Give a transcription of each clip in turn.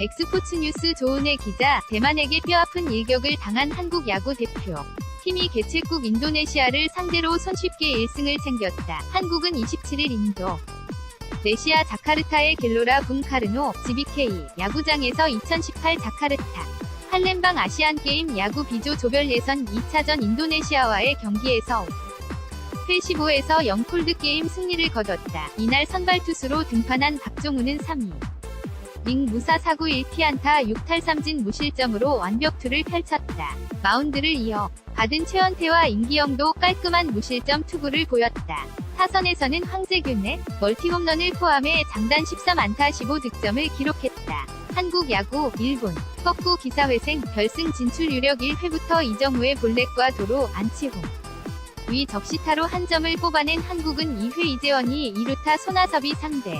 엑스포츠 뉴스 조은혜 기자, 대만에게 뼈아픈 일격을 당한 한국 야구 대표. 팀이 개최국 인도네시아를 상대로 손쉽게 1승을 챙겼다. 한국은 27일 인도. 네시아 자카르타의 갤로라 분카르노 GBK 야구장에서 2018 자카르타 팔렘방 아시안게임 야구 비조 조별 예선 2차전 인도네시아와의 경기에서 회 15에서 0콜드 게임 승리를 거뒀다. 이날 선발 투수로 등판한 박종우는 3위. 링 무사 사구 1피안타 6탈3진 무실점으로 완벽투를 펼쳤다. 마운드를 이어 받은 최원태와 임기영도 깔끔한 무실점 투구를 보였다. 타선에서는 황재균의 멀티홈런을 포함해 장단 13안타 15득점을 기록했다. 한국 야구 일본 꺾고 기사회생 결승 진출 유력 1회부터 이정우의 볼넷과 도로 안치홍 위 적시타로 한 점을 뽑아낸 한국은 2회 이재원이 2루타 손아섭이 상대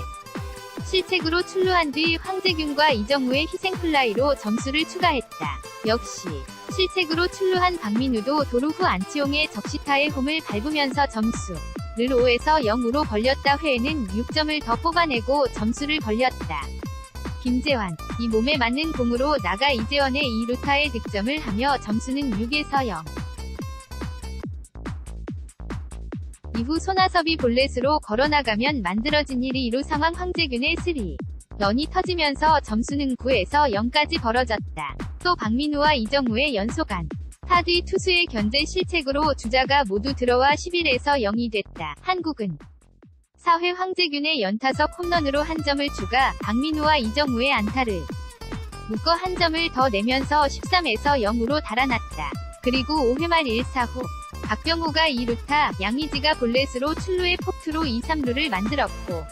실책으로 출루한 뒤 황재균과 이정우의 희생플라이로 점수를 추가했다. 역시 실책으로 출루한 박민우도 도루 후 안치홍의 적시타에 홈을 밟으면서 점수 를 5에서 0으로 벌렸다. 회에는 6점을 더 뽑아내고 점수를 벌렸다. 김재환, 이 몸에 맞는 공으로 나가 이재원의 2루타에 득점을 하며 점수는 6에서 0. 이후 손아섭이 볼넷으로 걸어나가면 만들어진 1위 2루 상황 황재균의 3. 런이 터지면서 점수는 9에서 0까지 벌어졌다. 또 박민우와 이정우의 연속안. 타뒤 투수의 견제 실책으로 주자가 모두 들어와 11에서 0이 됐다. 한국은 4회 황재균의 연타석 홈런으로 한 점을 추가, 박민우와 이정우의 안타를 묶어 한 점을 더 내면서 13에서 0으로 달아났다. 그리고 5회 말 1사후 박병호가 2루타, 양의지가 볼넷으로 출루의 폭투로 2, 3루를 만들었고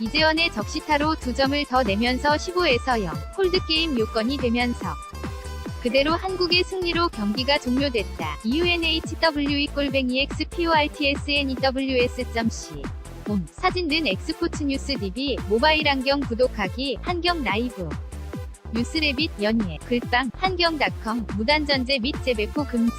이재원의 적시타로 2점을 더 내면서 15에서 0, 홀드게임 요건이 되면서 그대로 한국의 승리로 경기가 종료됐다. UNHWE 골뱅이 XPORTSNEWS.C 홈, 사진 는 엑스포츠 뉴스 DB, 모바일 안경 구독하기, 한경 라이브. 뉴스레빗 연예, 글빵, 한경닷컴, 무단전제 및 재배포 금지.